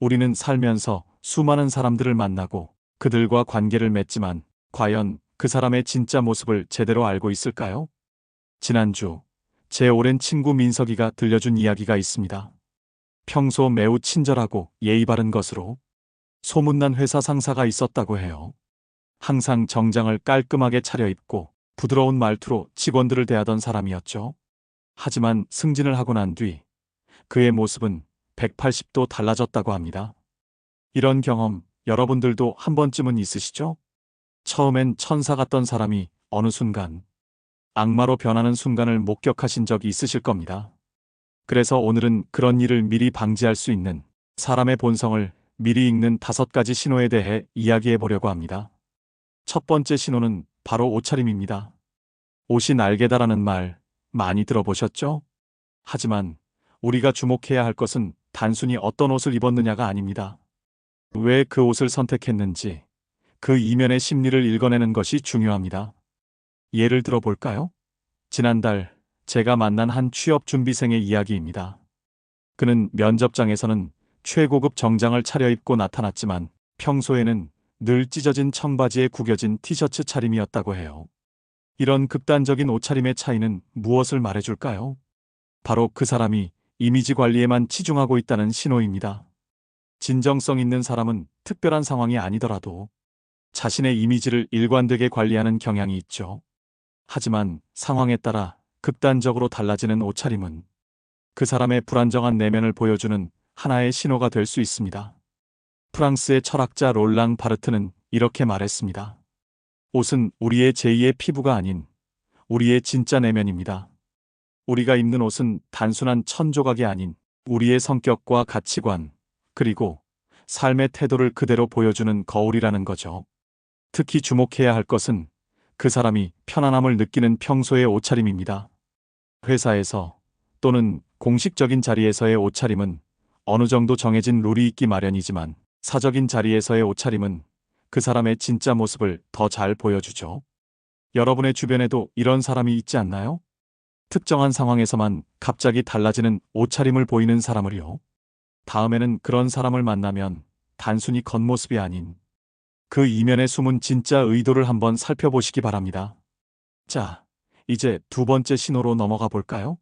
우리는 살면서 수많은 사람들을 만나고 그들과 관계를 맺지만 과연 그 사람의 진짜 모습을 제대로 알고 있을까요? 지난주 제 오랜 친구 민석이가 들려준 이야기가 있습니다. 평소 매우 친절하고 예의 바른 것으로 소문난 회사 상사가 있었다고 해요. 항상 정장을 깔끔하게 차려입고 부드러운 말투로 직원들을 대하던 사람이었죠. 하지만 승진을 하고 난 뒤 그의 모습은 180도 달라졌다고 합니다. 이런 경험 여러분들도 한 번쯤은 있으시죠? 처음엔 천사 같던 사람이 어느 순간 악마로 변하는 순간을 목격하신 적이 있으실 겁니다. 그래서 오늘은 그런 일을 미리 방지할 수 있는 사람의 본성을 미리 읽는 다섯 가지 신호에 대해 이야기해 보려고 합니다. 첫 번째 신호는 바로 옷차림입니다. 옷이 날개다라는 말 많이 들어보셨죠? 하지만 우리가 주목해야 할 것은 단순히 어떤 옷을 입었느냐가 아닙니다. 왜 그 옷을 선택했는지 그 이면의 심리를 읽어내는 것이 중요합니다. 예를 들어 볼까요? 지난달 제가 만난 한 취업 준비생의 이야기입니다. 그는 면접장에서는 최고급 정장을 차려입고 나타났지만 평소에는 늘 찢어진 청바지에 구겨진 티셔츠 차림이었다고 해요. 이런 극단적인 옷차림의 차이는 무엇을 말해줄까요? 바로 그 사람이 이미지 관리에만 치중하고 있다는 신호입니다. 진정성 있는 사람은 특별한 상황이 아니더라도 자신의 이미지를 일관되게 관리하는 경향이 있죠. 하지만 상황에 따라 극단적으로 달라지는 옷차림은 그 사람의 불안정한 내면을 보여주는 하나의 신호가 될 수 있습니다. 프랑스의 철학자 롤랑 바르트는 이렇게 말했습니다. 옷은 우리의 제2의 피부가 아닌 우리의 진짜 내면입니다. 우리가 입는 옷은 단순한 천조각이 아닌 우리의 성격과 가치관, 그리고 삶의 태도를 그대로 보여주는 거울이라는 거죠. 특히 주목해야 할 것은 그 사람이 편안함을 느끼는 평소의 옷차림입니다. 회사에서 또는 공식적인 자리에서의 옷차림은 어느 정도 정해진 룰이 있기 마련이지만 사적인 자리에서의 옷차림은 그 사람의 진짜 모습을 더 잘 보여주죠. 여러분의 주변에도 이런 사람이 있지 않나요? 특정한 상황에서만 갑자기 달라지는 옷차림을 보이는 사람을요. 다음에는 그런 사람을 만나면 단순히 겉모습이 아닌 그 이면에 숨은 진짜 의도를 한번 살펴보시기 바랍니다. 자, 이제 두 번째 신호로 넘어가 볼까요?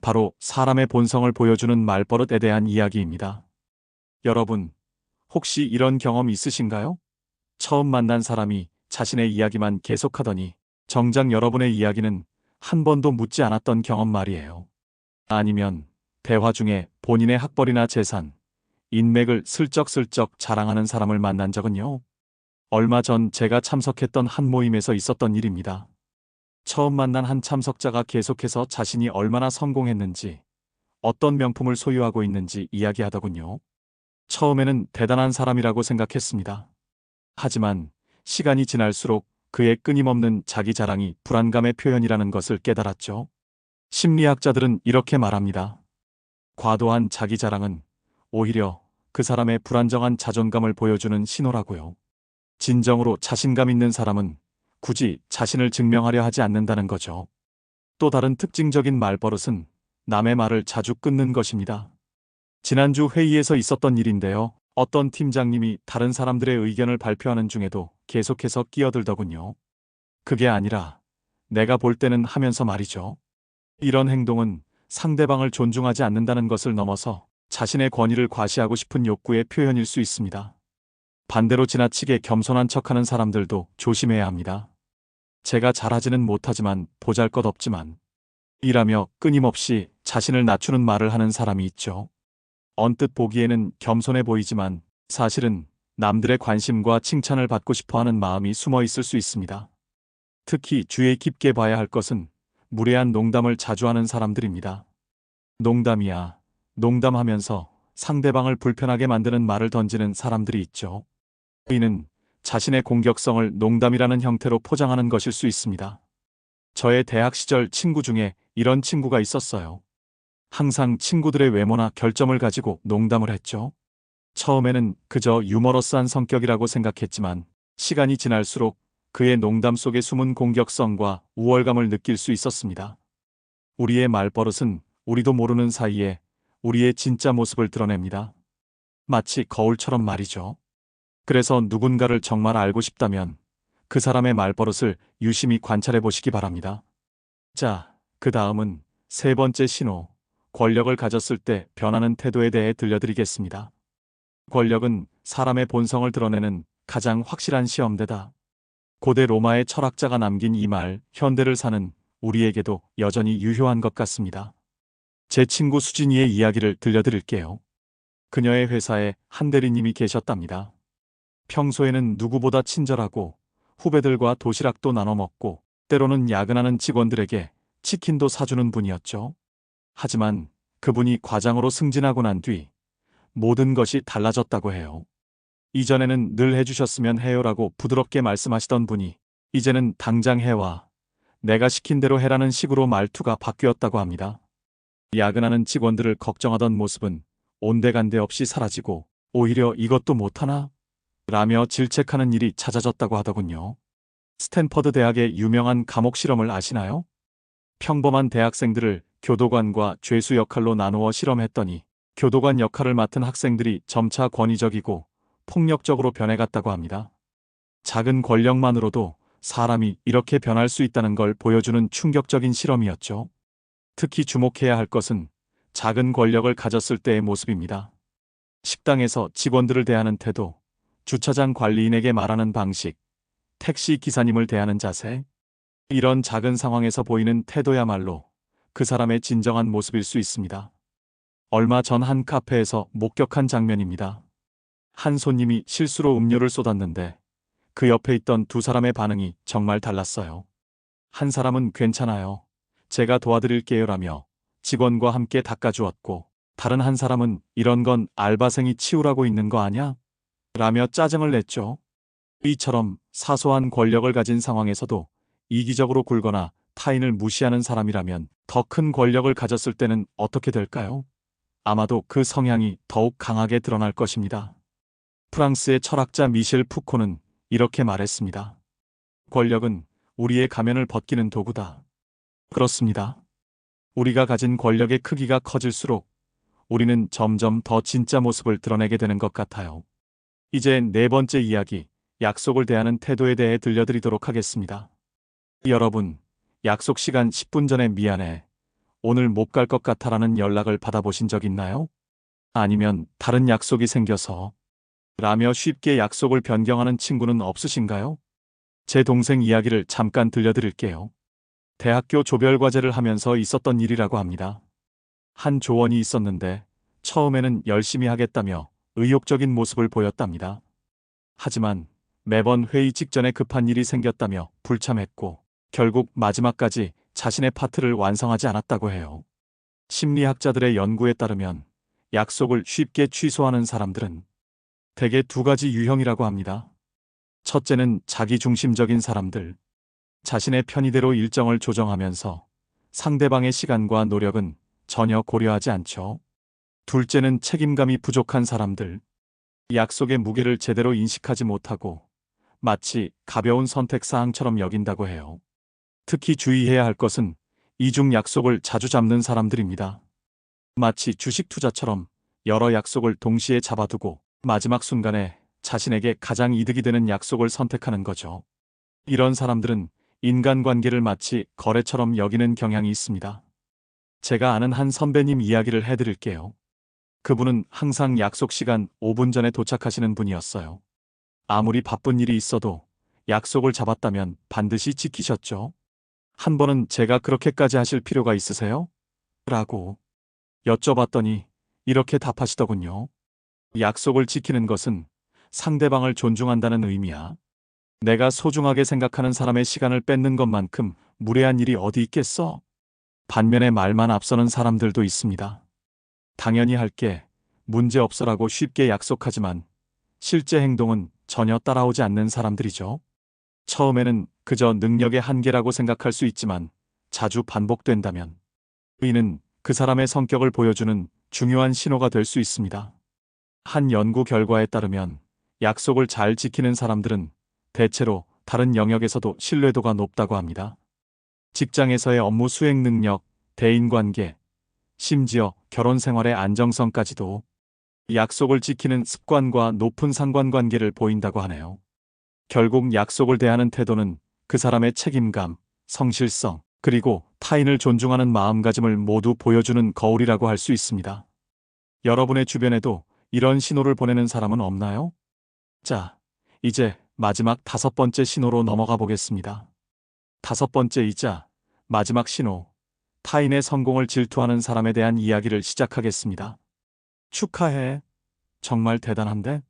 바로 사람의 본성을 보여주는 말버릇에 대한 이야기입니다. 여러분, 혹시 이런 경험 있으신가요? 처음 만난 사람이 자신의 이야기만 계속하더니 정작 여러분의 이야기는 한 번도 묻지 않았던 경험 말이에요. 아니면 대화 중에 본인의 학벌이나 재산, 인맥을 슬쩍슬쩍 자랑하는 사람을 만난 적은요. 얼마 전 제가 참석했던 한 모임에서 있었던 일입니다. 처음 만난 한 참석자가 계속해서 자신이 얼마나 성공했는지, 어떤 명품을 소유하고 있는지 이야기하더군요. 처음에는 대단한 사람이라고 생각했습니다. 하지만 시간이 지날수록 그의 끊임없는 자기 자랑이 불안감의 표현이라는 것을 깨달았죠. 심리학자들은 이렇게 말합니다. 과도한 자기 자랑은 오히려 그 사람의 불안정한 자존감을 보여주는 신호라고요. 진정으로 자신감 있는 사람은 굳이 자신을 증명하려 하지 않는다는 거죠. 또 다른 특징적인 말버릇은 남의 말을 자주 끊는 것입니다. 지난주 회의에서 있었던 일인데요. 어떤 팀장님이 다른 사람들의 의견을 발표하는 중에도 계속해서 끼어들더군요. 그게 아니라 내가 볼 때는 하면서 말이죠. 이런 행동은 상대방을 존중하지 않는다는 것을 넘어서 자신의 권위를 과시하고 싶은 욕구의 표현일 수 있습니다. 반대로 지나치게 겸손한 척하는 사람들도 조심해야 합니다. 제가 잘하지는 못하지만 보잘 것 없지만 이라며 끊임없이 자신을 낮추는 말을 하는 사람이 있죠. 언뜻 보기에는 겸손해 보이지만 사실은 남들의 관심과 칭찬을 받고 싶어 하는 마음이 숨어 있을 수 있습니다. 특히 주의 깊게 봐야 할 것은 무례한 농담을 자주 하는 사람들입니다. 농담이야. 농담하면서 상대방을 불편하게 만드는 말을 던지는 사람들이 있죠. 이는 자신의 공격성을 농담이라는 형태로 포장하는 것일 수 있습니다. 저의 대학 시절 친구 중에 이런 친구가 있었어요. 항상 친구들의 외모나 결점을 가지고 농담을 했죠. 처음에는 그저 유머러스한 성격이라고 생각했지만 시간이 지날수록 그의 농담 속에 숨은 공격성과 우월감을 느낄 수 있었습니다. 우리의 말버릇은 우리도 모르는 사이에 우리의 진짜 모습을 드러냅니다. 마치 거울처럼 말이죠. 그래서 누군가를 정말 알고 싶다면 그 사람의 말버릇을 유심히 관찰해 보시기 바랍니다. 자, 그 다음은 세 번째 신호, 권력을 가졌을 때 변하는 태도에 대해 들려드리겠습니다. 권력은 사람의 본성을 드러내는 가장 확실한 시험대다. 고대 로마의 철학자가 남긴 이 말, 현대를 사는 우리에게도 여전히 유효한 것 같습니다. 제 친구 수진이의 이야기를 들려드릴게요. 그녀의 회사에 한 대리님이 계셨답니다. 평소에는 누구보다 친절하고 후배들과 도시락도 나눠 먹고 때로는 야근하는 직원들에게 치킨도 사주는 분이었죠. 하지만 그분이 과장으로 승진하고 난 뒤 모든 것이 달라졌다고 해요. 이전에는 늘 해주셨으면 해요라고 부드럽게 말씀하시던 분이 이제는 당장 해와 내가 시킨 대로 해라는 식으로 말투가 바뀌었다고 합니다. 야근하는 직원들을 걱정하던 모습은 온데간데 없이 사라지고 오히려 이것도 못하나? 라며 질책하는 일이 잦아졌다고 하더군요. 스탠퍼드 대학의 유명한 감옥 실험을 아시나요? 평범한 대학생들을 교도관과 죄수 역할로 나누어 실험했더니 교도관 역할을 맡은 학생들이 점차 권위적이고 폭력적으로 변해갔다고 합니다. 작은 권력만으로도 사람이 이렇게 변할 수 있다는 걸 보여주는 충격적인 실험이었죠. 특히 주목해야 할 것은 작은 권력을 가졌을 때의 모습입니다. 식당에서 직원들을 대하는 태도, 주차장 관리인에게 말하는 방식, 택시 기사님을 대하는 자세, 이런 작은 상황에서 보이는 태도야말로 그 사람의 진정한 모습일 수 있습니다. 얼마 전 한 카페에서 목격한 장면입니다. 한 손님이 실수로 음료를 쏟았는데 그 옆에 있던 두 사람의 반응이 정말 달랐어요. 한 사람은 괜찮아요. 제가 도와드릴게요 라며 직원과 함께 닦아주었고 다른 한 사람은 이런 건 알바생이 치우라고 있는 거 아냐? 라며 짜증을 냈죠. 이처럼 사소한 권력을 가진 상황에서도 이기적으로 굴거나 타인을 무시하는 사람이라면 더 큰 권력을 가졌을 때는 어떻게 될까요? 아마도 그 성향이 더욱 강하게 드러날 것입니다. 프랑스의 철학자 미셸 푸코는 이렇게 말했습니다. 권력은 우리의 가면을 벗기는 도구다. 그렇습니다. 우리가 가진 권력의 크기가 커질수록 우리는 점점 더 진짜 모습을 드러내게 되는 것 같아요. 이제 네 번째 이야기, 약속을 대하는 태도에 대해 들려드리도록 하겠습니다. 여러분, 약속 시간 10분 전에 미안해. 오늘 못 갈 것 같아라는 연락을 받아보신 적 있나요? 아니면 다른 약속이 생겨서 라며 쉽게 약속을 변경하는 친구는 없으신가요? 제 동생 이야기를 잠깐 들려드릴게요. 대학교 조별과제를 하면서 있었던 일이라고 합니다. 한 조원이 있었는데 처음에는 열심히 하겠다며 의욕적인 모습을 보였답니다. 하지만 매번 회의 직전에 급한 일이 생겼다며 불참했고 결국 마지막까지 자신의 파트를 완성하지 않았다고 해요. 심리학자들의 연구에 따르면 약속을 쉽게 취소하는 사람들은 대개 두 가지 유형이라고 합니다. 첫째는 자기중심적인 사람들. 자신의 편의대로 일정을 조정하면서 상대방의 시간과 노력은 전혀 고려하지 않죠. 둘째는 책임감이 부족한 사람들. 약속의 무게를 제대로 인식하지 못하고 마치 가벼운 선택사항처럼 여긴다고 해요. 특히 주의해야 할 것은 이중 약속을 자주 잡는 사람들입니다. 마치 주식 투자처럼 여러 약속을 동시에 잡아두고 마지막 순간에 자신에게 가장 이득이 되는 약속을 선택하는 거죠. 이런 사람들은 인간관계를 마치 거래처럼 여기는 경향이 있습니다. 제가 아는 한 선배님 이야기를 해드릴게요. 그분은 항상 약속 시간 5분 전에 도착하시는 분이었어요. 아무리 바쁜 일이 있어도 약속을 잡았다면 반드시 지키셨죠. 한 번은 제가 그렇게까지 하실 필요가 있으세요? 라고 여쭤봤더니 이렇게 답하시더군요. 약속을 지키는 것은 상대방을 존중한다는 의미야. 내가 소중하게 생각하는 사람의 시간을 뺏는 것만큼 무례한 일이 어디 있겠어? 반면에 말만 앞서는 사람들도 있습니다. 당연히 할게, 문제 없어라고 쉽게 약속하지만 실제 행동은 전혀 따라오지 않는 사람들이죠. 처음에는 그저 능력의 한계라고 생각할 수 있지만 자주 반복된다면 이는 그 사람의 성격을 보여주는 중요한 신호가 될 수 있습니다. 한 연구 결과에 따르면 약속을 잘 지키는 사람들은 대체로 다른 영역에서도 신뢰도가 높다고 합니다. 직장에서의 업무 수행 능력, 대인관계, 심지어 결혼 생활의 안정성까지도 약속을 지키는 습관과 높은 상관관계를 보인다고 하네요. 결국 약속을 대하는 태도는 그 사람의 책임감, 성실성, 그리고 타인을 존중하는 마음가짐을 모두 보여주는 거울이라고 할 수 있습니다. 여러분의 주변에도 이런 신호를 보내는 사람은 없나요? 자, 이제 마지막 다섯 번째 신호로 넘어가 보겠습니다. 다섯 번째이자 마지막 신호, 타인의 성공을 질투하는 사람에 대한 이야기를 시작하겠습니다. 축하해. 정말 대단한데?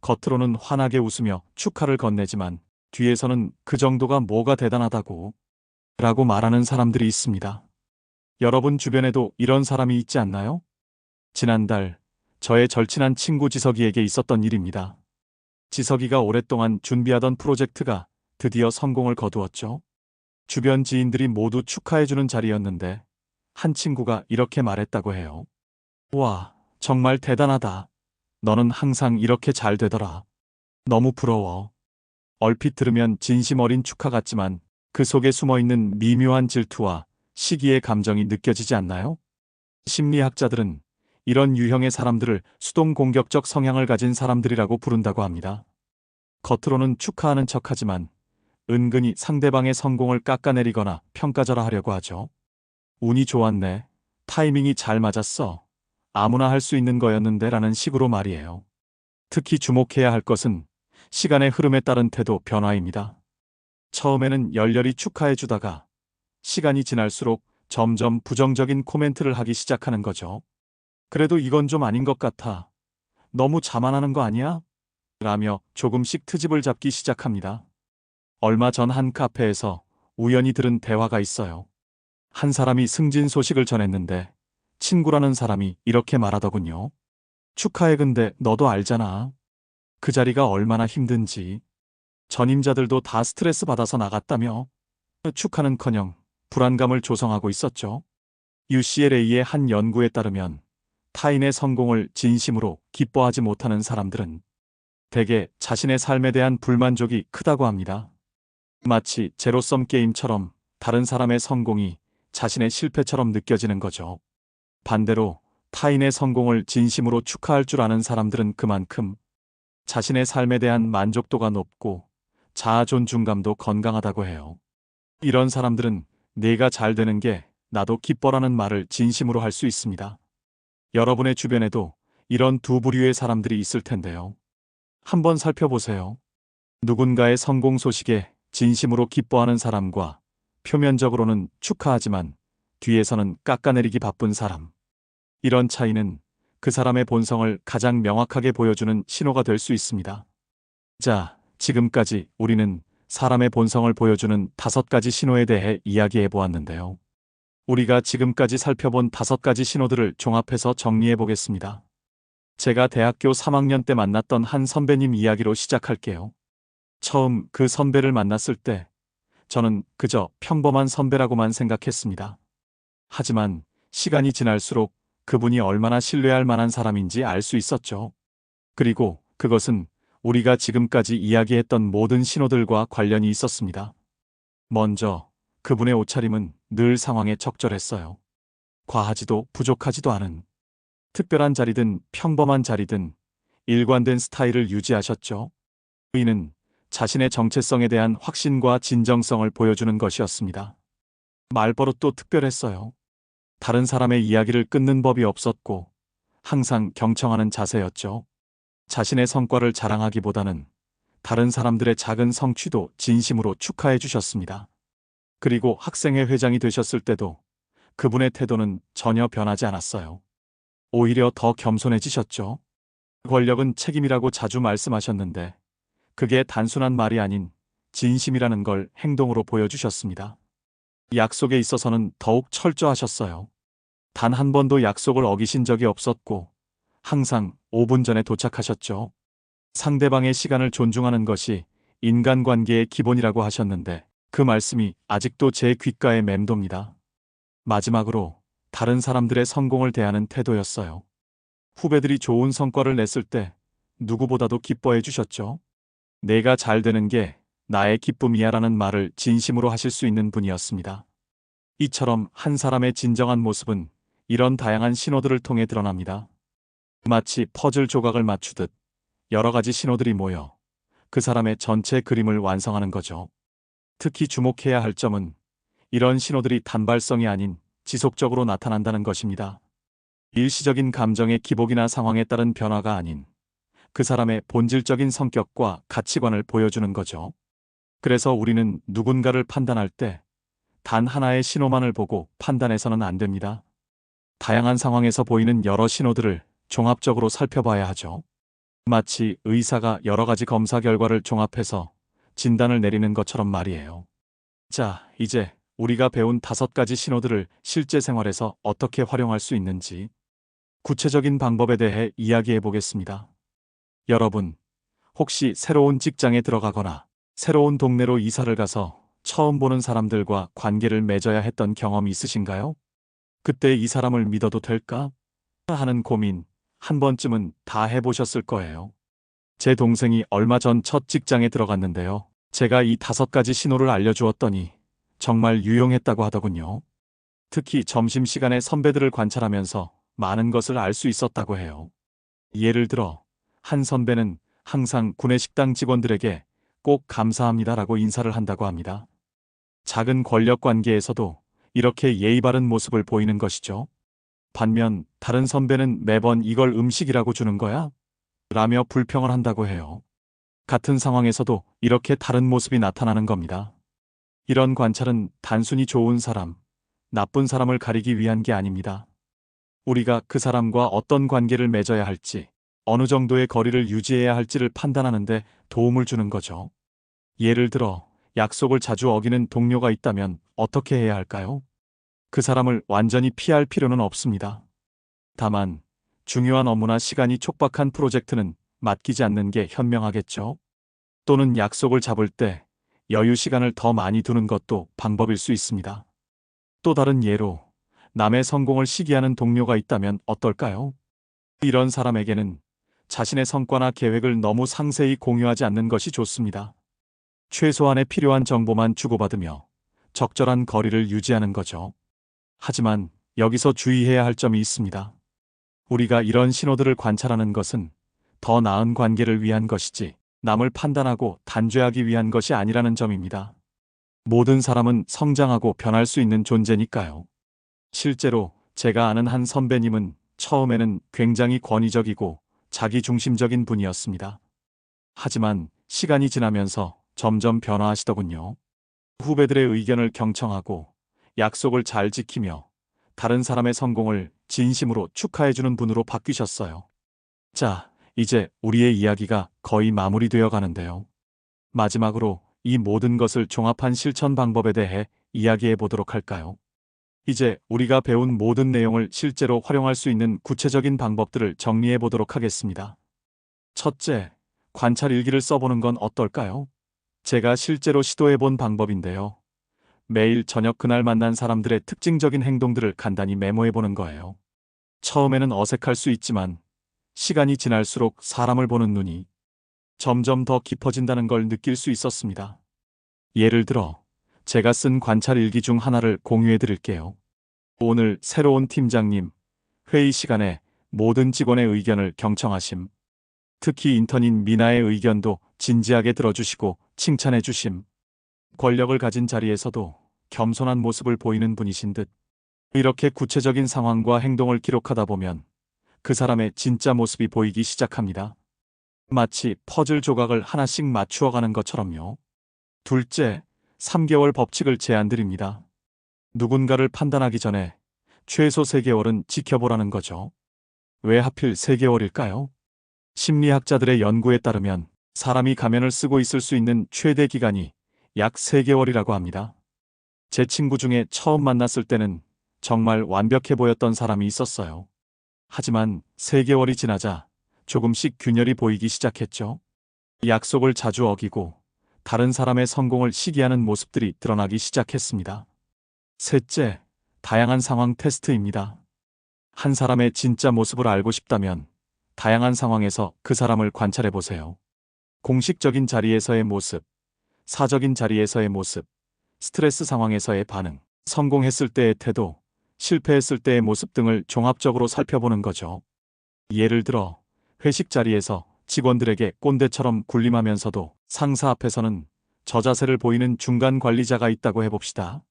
겉으로는 환하게 웃으며 축하를 건네지만 뒤에서는 그 정도가 뭐가 대단하다고 라고 말하는 사람들이 있습니다. 여러분 주변에도 이런 사람이 있지 않나요? 지난달 저의 절친한 친구 지석이에게 있었던 일입니다. 지석이가 오랫동안 준비하던 프로젝트가 드디어 성공을 거두었죠. 주변 지인들이 모두 축하해주는 자리였는데 한 친구가 이렇게 말했다고 해요. 와, 정말 대단하다. 너는 항상 이렇게 잘 되더라. 너무 부러워. 얼핏 들으면 진심 어린 축하 같지만 그 속에 숨어 있는 미묘한 질투와 시기의 감정이 느껴지지 않나요? 심리학자들은 이런 유형의 사람들을 수동 공격적 성향을 가진 사람들이라고 부른다고 합니다. 겉으로는 축하하는 척하지만 은근히 상대방의 성공을 깎아내리거나 평가절하 하려고 하죠. 운이 좋았네. 타이밍이 잘 맞았어. 아무나 할 수 있는 거였는데 라는 식으로 말이에요. 특히 주목해야 할 것은 시간의 흐름에 따른 태도 변화입니다. 처음에는 열렬히 축하해 주다가 시간이 지날수록 점점 부정적인 코멘트를 하기 시작하는 거죠. 그래도 이건 좀 아닌 것 같아. 너무 자만하는 거 아니야? 라며 조금씩 트집을 잡기 시작합니다. 얼마 전 한 카페에서 우연히 들은 대화가 있어요. 한 사람이 승진 소식을 전했는데 친구라는 사람이 이렇게 말하더군요. 축하해 근데 너도 알잖아. 그 자리가 얼마나 힘든지. 전임자들도 다 스트레스 받아서 나갔다며. 축하는커녕 불안감을 조성하고 있었죠. UCLA의 한 연구에 따르면 타인의 성공을 진심으로 기뻐하지 못하는 사람들은 대개 자신의 삶에 대한 불만족이 크다고 합니다. 마치 제로섬 게임처럼 다른 사람의 성공이 자신의 실패처럼 느껴지는 거죠. 반대로 타인의 성공을 진심으로 축하할 줄 아는 사람들은 그만큼 자신의 삶에 대한 만족도가 높고 자아 존중감도 건강하다고 해요. 이런 사람들은 내가 잘 되는 게 나도 기뻐라는 말을 진심으로 할 수 있습니다. 여러분의 주변에도 이런 두 부류의 사람들이 있을 텐데요. 한번 살펴보세요. 누군가의 성공 소식에 진심으로 기뻐하는 사람과 표면적으로는 축하하지만 뒤에서는 깎아내리기 바쁜 사람. 이런 차이는 그 사람의 본성을 가장 명확하게 보여주는 신호가 될 수 있습니다. 자, 지금까지 우리는 사람의 본성을 보여주는 다섯 가지 신호에 대해 이야기해 보았는데요. 우리가 지금까지 살펴본 다섯 가지 신호들을 종합해서 정리해 보겠습니다. 제가 대학교 3학년 때 만났던 한 선배님 이야기로 시작할게요. 처음 그 선배를 만났을 때 저는 그저 평범한 선배라고만 생각했습니다. 하지만 시간이 지날수록 그분이 얼마나 신뢰할 만한 사람인지 알 수 있었죠. 그리고 그것은 우리가 지금까지 이야기했던 모든 신호들과 관련이 있었습니다. 먼저 그분의 옷차림은 늘 상황에 적절했어요. 과하지도 부족하지도 않은 특별한 자리든 평범한 자리든 일관된 스타일을 유지하셨죠. 이는 자신의 정체성에 대한 확신과 진정성을 보여주는 것이었습니다. 말버릇도 특별했어요. 다른 사람의 이야기를 끊는 법이 없었고 항상 경청하는 자세였죠. 자신의 성과를 자랑하기보다는 다른 사람들의 작은 성취도 진심으로 축하해 주셨습니다. 그리고 학생회 회장이 되셨을 때도 그분의 태도는 전혀 변하지 않았어요. 오히려 더 겸손해지셨죠. 권력은 책임이라고 자주 말씀하셨는데 그게 단순한 말이 아닌 진심이라는 걸 행동으로 보여주셨습니다. 약속에 있어서는 더욱 철저하셨어요. 단 한 번도 약속을 어기신 적이 없었고 항상 5분 전에 도착하셨죠. 상대방의 시간을 존중하는 것이 인간관계의 기본이라고 하셨는데 그 말씀이 아직도 제 귓가에 맴돕니다. 마지막으로 다른 사람들의 성공을 대하는 태도였어요. 후배들이 좋은 성과를 냈을 때 누구보다도 기뻐해 주셨죠. 내가 잘 되는 게 나의 기쁨이야라는 말을 진심으로 하실 수 있는 분이었습니다. 이처럼 한 사람의 진정한 모습은 이런 다양한 신호들을 통해 드러납니다. 마치 퍼즐 조각을 맞추듯 여러 가지 신호들이 모여 그 사람의 전체 그림을 완성하는 거죠. 특히 주목해야 할 점은 이런 신호들이 단발성이 아닌 지속적으로 나타난다는 것입니다. 일시적인 감정의 기복이나 상황에 따른 변화가 아닌 그 사람의 본질적인 성격과 가치관을 보여주는 거죠. 그래서 우리는 누군가를 판단할 때 단 하나의 신호만을 보고 판단해서는 안 됩니다. 다양한 상황에서 보이는 여러 신호들을 종합적으로 살펴봐야 하죠. 마치 의사가 여러 가지 검사 결과를 종합해서 진단을 내리는 것처럼 말이에요. 자, 이제 우리가 배운 다섯 가지 신호들을 실제 생활에서 어떻게 활용할 수 있는지 구체적인 방법에 대해 이야기해 보겠습니다. 여러분, 혹시 새로운 직장에 들어가거나 새로운 동네로 이사를 가서 처음 보는 사람들과 관계를 맺어야 했던 경험이 있으신가요? 그때 이 사람을 믿어도 될까? 하는 고민 한 번쯤은 다 해보셨을 거예요. 제 동생이 얼마 전 첫 직장에 들어갔는데요. 제가 이 다섯 가지 신호를 알려주었더니 정말 유용했다고 하더군요. 특히 점심시간에 선배들을 관찰하면서 많은 것을 알 수 있었다고 해요. 예를 들어, 한 선배는 항상 구내식당 직원들에게 꼭 감사합니다라고 인사를 한다고 합니다. 작은 권력 관계에서도 이렇게 예의 바른 모습을 보이는 것이죠. 반면 다른 선배는 매번 이걸 음식이라고 주는 거야? 라며 불평을 한다고 해요. 같은 상황에서도 이렇게 다른 모습이 나타나는 겁니다. 이런 관찰은 단순히 좋은 사람, 나쁜 사람을 가리기 위한 게 아닙니다. 우리가 그 사람과 어떤 관계를 맺어야 할지, 어느 정도의 거리를 유지해야 할지를 판단하는데 도움을 주는 거죠. 예를 들어, 약속을 자주 어기는 동료가 있다면 어떻게 해야 할까요? 그 사람을 완전히 피할 필요는 없습니다. 다만, 중요한 업무나 시간이 촉박한 프로젝트는 맡기지 않는 게 현명하겠죠. 또는 약속을 잡을 때 여유 시간을 더 많이 두는 것도 방법일 수 있습니다. 또 다른 예로, 남의 성공을 시기하는 동료가 있다면 어떨까요? 이런 사람에게는 자신의 성과나 계획을 너무 상세히 공유하지 않는 것이 좋습니다. 최소한의 필요한 정보만 주고받으며 적절한 거리를 유지하는 거죠. 하지만 여기서 주의해야 할 점이 있습니다. 우리가 이런 신호들을 관찰하는 것은 더 나은 관계를 위한 것이지 남을 판단하고 단죄하기 위한 것이 아니라는 점입니다. 모든 사람은 성장하고 변할 수 있는 존재니까요. 실제로 제가 아는 한 선배님은 처음에는 굉장히 권위적이고 자기중심적인 분이었습니다. 하지만 시간이 지나면서 점점 변화하시더군요. 후배들의 의견을 경청하고 약속을 잘 지키며 다른 사람의 성공을 진심으로 축하해주는 분으로 바뀌셨어요. 자, 이제 우리의 이야기가 거의 마무리되어 가는데요. 마지막으로 이 모든 것을 종합한 실천 방법에 대해 이야기해 보도록 할까요? 이제 우리가 배운 모든 내용을 실제로 활용할 수 있는 구체적인 방법들을 정리해 보도록 하겠습니다. 첫째, 관찰 일기를 써보는 건 어떨까요? 제가 실제로 시도해 본 방법인데요. 매일 저녁 그날 만난 사람들의 특징적인 행동들을 간단히 메모해 보는 거예요. 처음에는 어색할 수 있지만 시간이 지날수록 사람을 보는 눈이 점점 더 깊어진다는 걸 느낄 수 있었습니다. 예를 들어, 제가 쓴 관찰 일기 중 하나를 공유해 드릴게요. 오늘 새로운 팀장님, 회의 시간에 모든 직원의 의견을 경청하심. 특히 인턴인 미나의 의견도 진지하게 들어주시고 칭찬해 주심. 권력을 가진 자리에서도 겸손한 모습을 보이는 분이신 듯. 이렇게 구체적인 상황과 행동을 기록하다 보면 그 사람의 진짜 모습이 보이기 시작합니다. 마치 퍼즐 조각을 하나씩 맞추어 가는 것처럼요. 둘째, 3개월 법칙을 제안드립니다. 누군가를 판단하기 전에 최소 3개월은 지켜보라는 거죠. 왜 하필 3개월일까요? 심리학자들의 연구에 따르면 사람이 가면을 쓰고 있을 수 있는 최대 기간이 약 3개월이라고 합니다. 제 친구 중에 처음 만났을 때는 정말 완벽해 보였던 사람이 있었어요. 하지만 3개월이 지나자 조금씩 균열이 보이기 시작했죠. 약속을 자주 어기고 다른 사람의 성공을 시기하는 모습들이 드러나기 시작했습니다. 셋째, 다양한 상황 테스트입니다. 한 사람의 진짜 모습을 알고 싶다면 다양한 상황에서 그 사람을 관찰해 보세요. 공식적인 자리에서의 모습, 사적인 자리에서의 모습, 스트레스 상황에서의 반응, 성공했을 때의 태도, 실패했을 때의 모습 등을 종합적으로 살펴보는 거죠. 예를 들어 회식 자리에서 직원들에게 꼰대처럼 군림하면서도 상사 앞에서는 저자세를 보이는 중간 관리자가 있다고 해봅시다.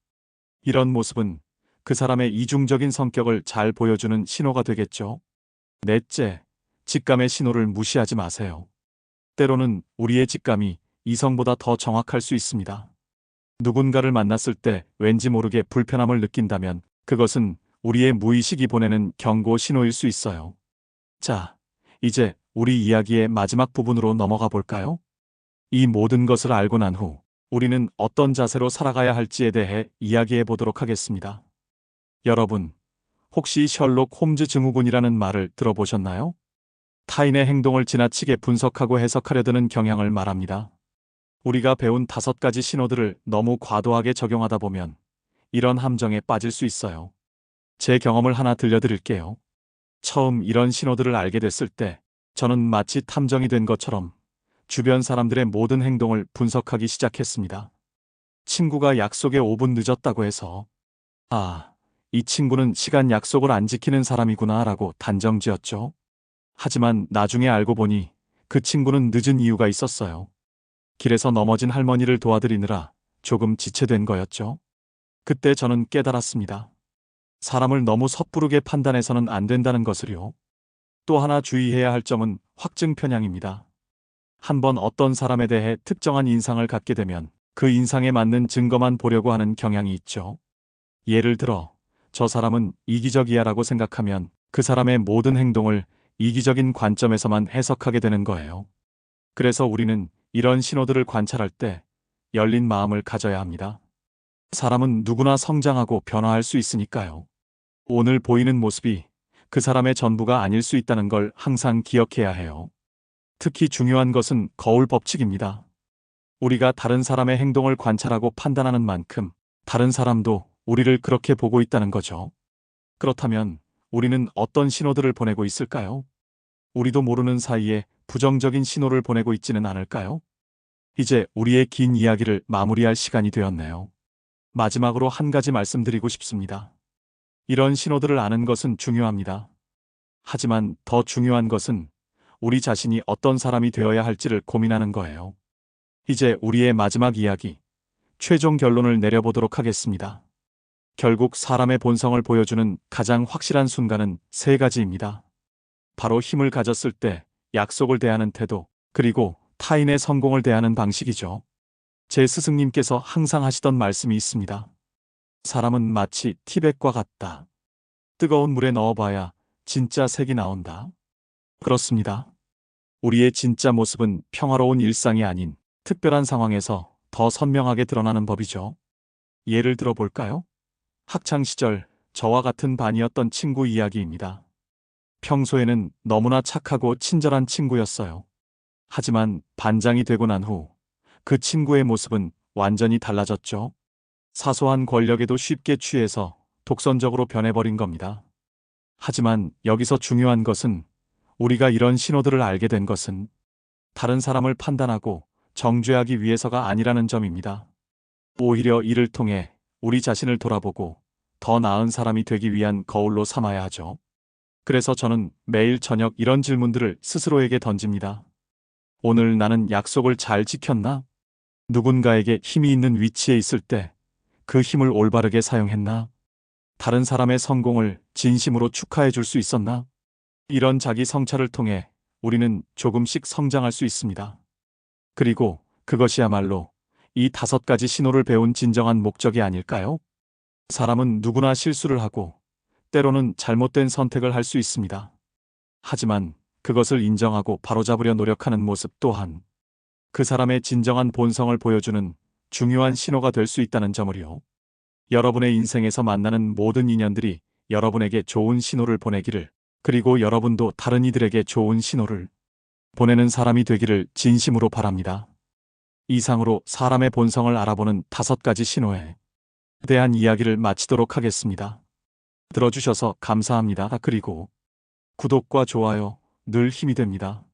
이런 모습은 그 사람의 이중적인 성격을 잘 보여주는 신호가 되겠죠. 넷째, 직감의 신호를 무시하지 마세요. 때로는 우리의 직감이 이성보다 더 정확할 수 있습니다. 누군가를 만났을 때 왠지 모르게 불편함을 느낀다면 그것은 우리의 무의식이 보내는 경고 신호일 수 있어요. 자, 이제 우리 이야기의 마지막 부분으로 넘어가 볼까요? 이 모든 것을 알고 난 후 우리는 어떤 자세로 살아가야 할지에 대해 이야기해 보도록 하겠습니다. 여러분, 혹시 셜록 홈즈 증후군이라는 말을 들어보셨나요? 타인의 행동을 지나치게 분석하고 해석하려 드는 경향을 말합니다. 우리가 배운 다섯 가지 신호들을 너무 과도하게 적용하다 보면 이런 함정에 빠질 수 있어요. 제 경험을 하나 들려드릴게요. 처음 이런 신호들을 알게 됐을 때 저는 마치 탐정이 된 것처럼 주변 사람들의 모든 행동을 분석하기 시작했습니다. 친구가 약속에 5분 늦었다고 해서 아, 이 친구는 시간 약속을 안 지키는 사람이구나 라고 단정 지었죠. 하지만 나중에 알고 보니 그 친구는 늦은 이유가 있었어요. 길에서 넘어진 할머니를 도와드리느라 조금 지체된 거였죠. 그때 저는 깨달았습니다. 사람을 너무 섣부르게 판단해서는 안 된다는 것을요. 또 하나 주의해야 할 점은 확증 편향입니다. 한번 어떤 사람에 대해 특정한 인상을 갖게 되면 그 인상에 맞는 증거만 보려고 하는 경향이 있죠. 예를 들어, 저 사람은 이기적이야 라고 생각하면 그 사람의 모든 행동을 이기적인 관점에서만 해석하게 되는 거예요. 그래서 우리는 이런 신호들을 관찰할 때 열린 마음을 가져야 합니다. 사람은 누구나 성장하고 변화할 수 있으니까요. 오늘 보이는 모습이 그 사람의 전부가 아닐 수 있다는 걸 항상 기억해야 해요. 특히 중요한 것은 거울 법칙입니다. 우리가 다른 사람의 행동을 관찰하고 판단하는 만큼 다른 사람도 우리를 그렇게 보고 있다는 거죠. 그렇다면 우리는 어떤 신호들을 보내고 있을까요? 우리도 모르는 사이에 부정적인 신호를 보내고 있지는 않을까요? 이제 우리의 긴 이야기를 마무리할 시간이 되었네요. 마지막으로 한 가지 말씀드리고 싶습니다. 이런 신호들을 아는 것은 중요합니다. 하지만 더 중요한 것은 우리 자신이 어떤 사람이 되어야 할지를 고민하는 거예요. 이제 우리의 마지막 이야기, 최종 결론을 내려보도록 하겠습니다. 결국 사람의 본성을 보여주는 가장 확실한 순간은 세 가지입니다. 바로 힘을 가졌을 때 약속을 대하는 태도, 그리고 타인의 성공을 대하는 방식이죠. 제 스승님께서 항상 하시던 말씀이 있습니다. 사람은 마치 티백과 같다. 뜨거운 물에 넣어봐야 진짜 색이 나온다. 그렇습니다. 우리의 진짜 모습은 평화로운 일상이 아닌 특별한 상황에서 더 선명하게 드러나는 법이죠. 예를 들어 볼까요? 학창 시절 저와 같은 반이었던 친구 이야기입니다. 평소에는 너무나 착하고 친절한 친구였어요. 하지만 반장이 되고 난 후 그 친구의 모습은 완전히 달라졌죠. 사소한 권력에도 쉽게 취해서 독선적으로 변해버린 겁니다. 하지만 여기서 중요한 것은 우리가 이런 신호들을 알게 된 것은 다른 사람을 판단하고 정죄하기 위해서가 아니라는 점입니다. 오히려 이를 통해 우리 자신을 돌아보고 더 나은 사람이 되기 위한 거울로 삼아야 하죠. 그래서 저는 매일 저녁 이런 질문들을 스스로에게 던집니다. 오늘 나는 약속을 잘 지켰나? 누군가에게 힘이 있는 위치에 있을 때 그 힘을 올바르게 사용했나? 다른 사람의 성공을 진심으로 축하해 줄 수 있었나? 이런 자기 성찰을 통해 우리는 조금씩 성장할 수 있습니다. 그리고 그것이야말로 이 다섯 가지 신호를 배운 진정한 목적이 아닐까요? 사람은 누구나 실수를 하고 때로는 잘못된 선택을 할 수 있습니다. 하지만 그것을 인정하고 바로잡으려 노력하는 모습 또한 그 사람의 진정한 본성을 보여주는 중요한 신호가 될 수 있다는 점을요. 여러분의 인생에서 만나는 모든 인연들이 여러분에게 좋은 신호를 보내기를 그리고 여러분도 다른 이들에게 좋은 신호를 보내는 사람이 되기를 진심으로 바랍니다. 이상으로 사람의 본성을 알아보는 다섯 가지 신호에 대한 이야기를 마치도록 하겠습니다. 들어주셔서 감사합니다. 그리고 구독과 좋아요 늘 힘이 됩니다.